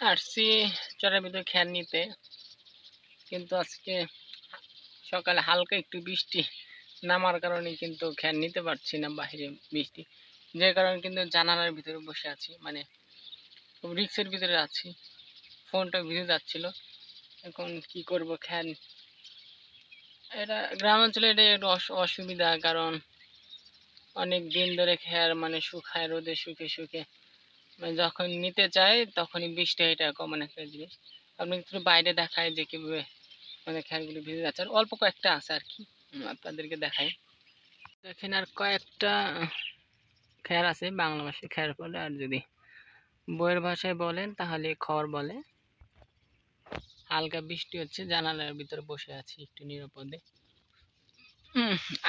আসছি চরের ভিতরে খ্যার নিতে। কিন্তু আজকে সকালে হালকা একটু বৃষ্টি নামার কারণে কিন্তু খ্যার নিতে পারছি না বাইরে বৃষ্টি। যে কারণে কিন্তু জানালার ভিতরে বসে আছি মানে রিক্সের ভিতরে আছি। ফোনটা ভিজে যাচ্ছিল। এখন কি করব খ্যার এটা গ্রাম অঞ্চলে এটা একটু অস- অসুবিধা, কারণ অনেক দিন ধরে খ্যার মানে শুকায়, রোদে শুকে শুকে যখন নিতে চাই তখনই বৃষ্টি এটা কমন একটা জিনিস আপনি একটু বাইরে দেখায় যে কীভাবে মানে খ্যারগুলো ভিজে যাচ্ছে। আর অল্প কয়েকটা আছে আর কি আপনাদেরকে দেখাই। দেখেন আর কয়েকটা খ্যার আছে বাংলা ভাষায় খ্যার বলে আর যদি বইয়ের ভাষায় বলেন তাহলে খড় বলে। হালকা বৃষ্টি হচ্ছে, জানালার ভিতরে বসে আছি একটু নিরাপদে।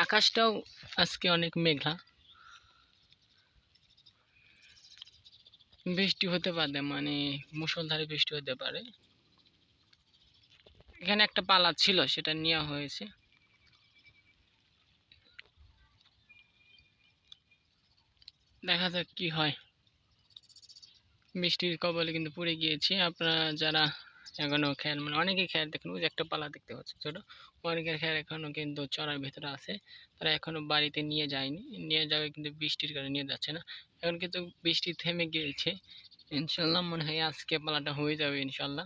আকাশটাও আজকে অনেক মেঘলা। বৃষ্টি হতে পারে মানে মুসলধারে বৃষ্টি হতে পারে। এখানে একটা পালা ছিল, সেটা নেওয়া হয়েছে। দেখা যাক কি হয়। বৃষ্টির কবলে কিন্তু পড়ে গিয়েছি। আপনারা যারা এখনও খেয়াল মানে অনেকেই খেয়াল দেখুন যে একটা পালা দেখতে পাচ্ছি ছোট, অনেকের খেয়াল এখনও কিন্তু চড়ার ভেতরে আছে, তারা এখনও বাড়িতে নিয়ে যায়নি, নিয়ে যাবে কিন্তু বৃষ্টির কারণে নিয়ে যাচ্ছে না, এখন কিন্তু বৃষ্টি থেমে গিয়েছে ইনশাল্লাহ মনে হয় আজকে পালাটা হয়ে যাবে ইনশাল্লাহ।